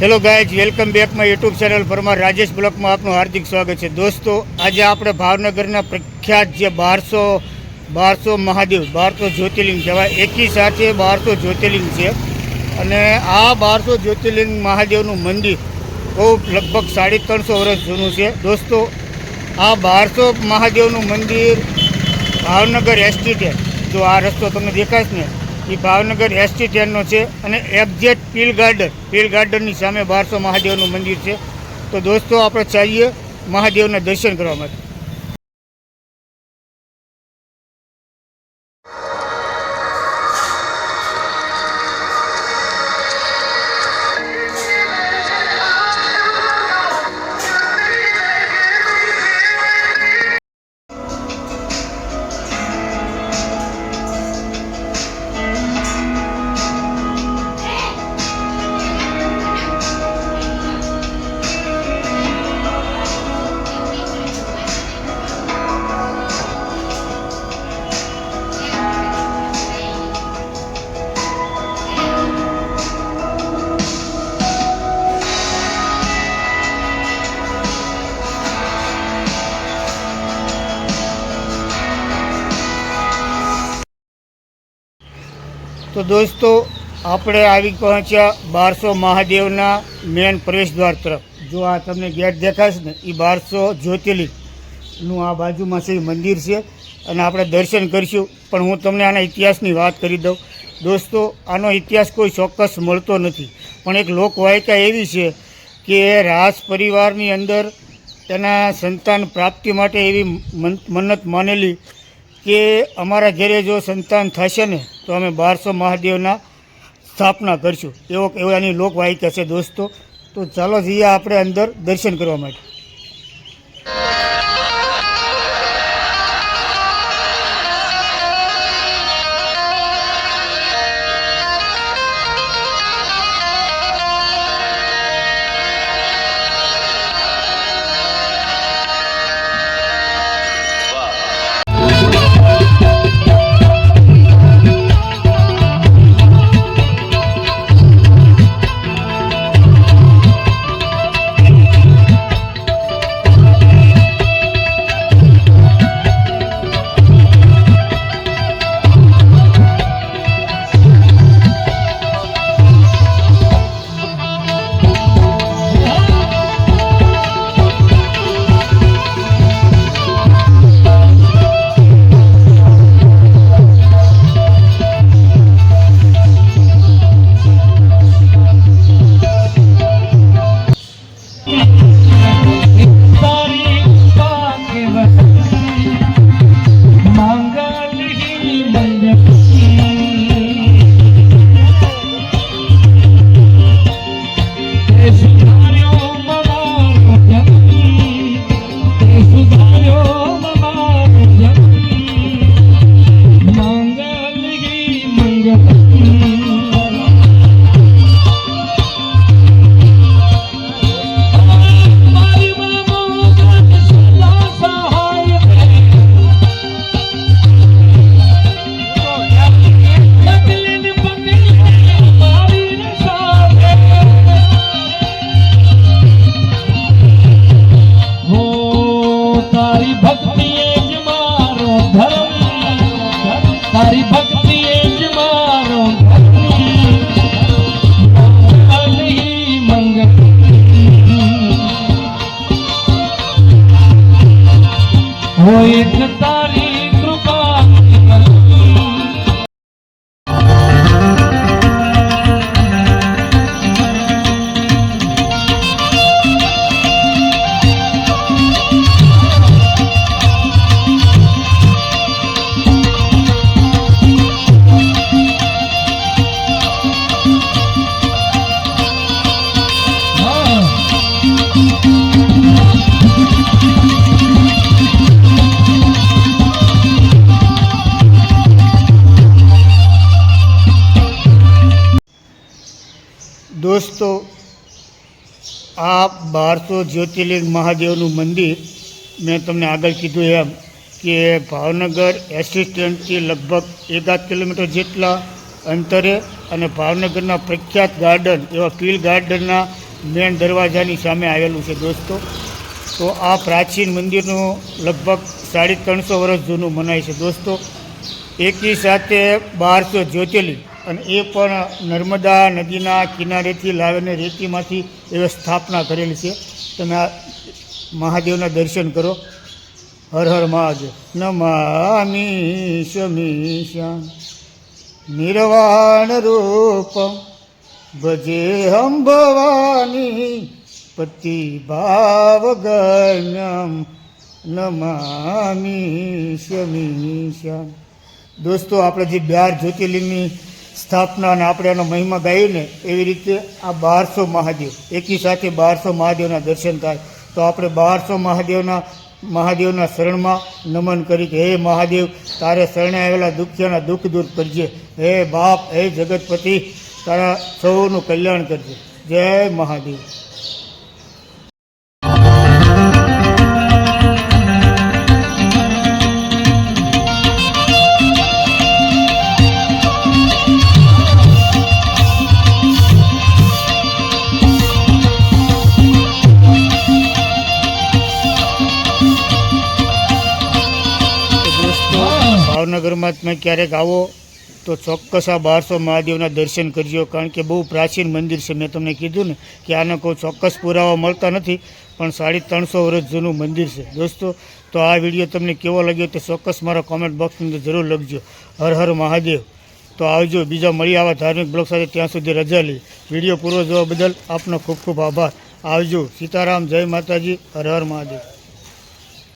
Hello guys welcome back my YouTube channel Parmar Rajesh બ્લોકમાં આપનું હાર્દિક સ્વાગત છે. દોસ્તો, આજે આપણે ભાવનગરના પ્રખ્યાત જે બારસો બારસો મહાદેવ, બારસો જ્યોતિર્લિંગ કહેવાય, એકી સાથે બારસો જ્યોતિર્લિંગ છે. અને આ બારસો જ્યોતિર્લિંગ મહાદેવનું મંદિર બહુ લગભગ સાડી ત્રણસો વર્ષ જૂનું છે. દોસ્તો, આ બારસો મહાદેવનું મંદિર ભાવનગર એસટી જો આ રસ્તો તમને દેખાશ ને એ ભાવનગર એસટી ટેનનો છે અને એક્ઝેટ પીલ ગાર્ડન પીલ ગાર્ડનની સામે બારસો મહાદેવનું મંદિર છે. તો દોસ્તો, આપણે ચાલીએ મહાદેવના દર્શન કરવા માટે. તો દોસ્તો, આપણે આવી પહોંચ્યા બારસો મહાદેવના મેન પ્રવેશદ્વાર તરફ. જો આ તમને ગેટ દેખાશે ને એ બારસો જ્યોતિર્લિંગનું આ બાજુમાં છે મંદિર છે. અને આપણે દર્શન કરીશું. પણ હું તમને આના ઇતિહાસની વાત કરી દઉં. દોસ્તો, આનો ઇતિહાસ કોઈ ચોક્કસ મળતો નથી. પણ એક લોકવાયકા એવી છે કે રાજ પરિવારની અંદર તેના સંતાન પ્રાપ્તિ માટે એવી મન- મન્નત માનેલી કે અમારા ઘરે જો સંતાન થશે ને તો અમે બારસો મહાદેવના સ્થાપના કરશું. એવો એવો એની હશે દોસ્તો. તો ચાલો જઈએ આપણે અંદર દર્શન કરવા માટે. દોસ્તો, આ બારસો જ્યોતિર્લિંગ મહાદેવનું મંદિર મેં તમને આગળ કીધું એમ કે ભાવનગર એસિસ્ટન્ટથી લગભગ એકાદ કિલોમીટર જેટલા અંતરે અને ભાવનગરના પ્રખ્યાત ગાર્ડન એવા પીલ ગાર્ડનના મેન દરવાજાની સામે આવેલું છે દોસ્તો. તો આ પ્રાચીન મંદિરનું લગભગ સાડી ત્રણસો વર્ષ જૂનું મનાય છે દોસ્તો. એકી સાથે બારસો જ્યોતિર્લિંગ અને એ પણ નર્મદા નદીના કિનારેથી લાવીને રેતીમાંથી એવી સ્થાપના કરેલી છે. તમે આ મહાદેવના દર્શન કરો. હર હર મહાદેવ. નમામી શમીશા નિર્વાણ રૂપમ. ભજેહમ ભવાની પતિ ભાવગમ્યમ નમામી શમીશા દોસ્તો, આપણે જે બ્યાર જ્યોતિર્લિંગની સ્થાપના અને આપણે એનો મહિમા ગાઈને એવી રીતે આ બારસો મહાદેવ, એકી સાથે બારસો મહાદેવના દર્શન થાય. તો આપણે બારસો મહાદેવના મહાદેવના શરણમાં નમન કરી કે, હે મહાદેવ, તારે શરણે આવેલા દુખ્યાના દુઃખ દૂર કરજે. હે બાપ, હે જગતપતિ, તારા સૌનું કલ્યાણ કરજે. જય મહાદેવ. ભાવનગરમાં તમે ક્યારેક આવો તો ચોક્કસ આ બારસો મહાદેવના દર્શન કરજો. કારણ કે બહુ પ્રાચીન મંદિર છે. મેં તમને કીધું ને કે આને કોઈ ચોક્કસ પુરાવા મળતા નથી, પણ સાડી ત્રણસો વર્ષ જૂનું મંદિર છે. દોસ્તો, તો આ વીડિયો તમને કેવો લાગ્યો તો ચોક્કસ મારા કોમેન્ટ બોક્સની અંદર જરૂર લખજો. હર હર મહાદેવ. તો આવજો, બીજા મળી આવા ધાર્મિક બ્લોગ સાથે ત્યાં સુધી રજા લઈ વીડિયો પૂરો જોવા બદલ આપનો ખૂબ ખૂબ આભાર. આવજો, સીતારામ, જય માતાજી, હર હર મહાદેવ.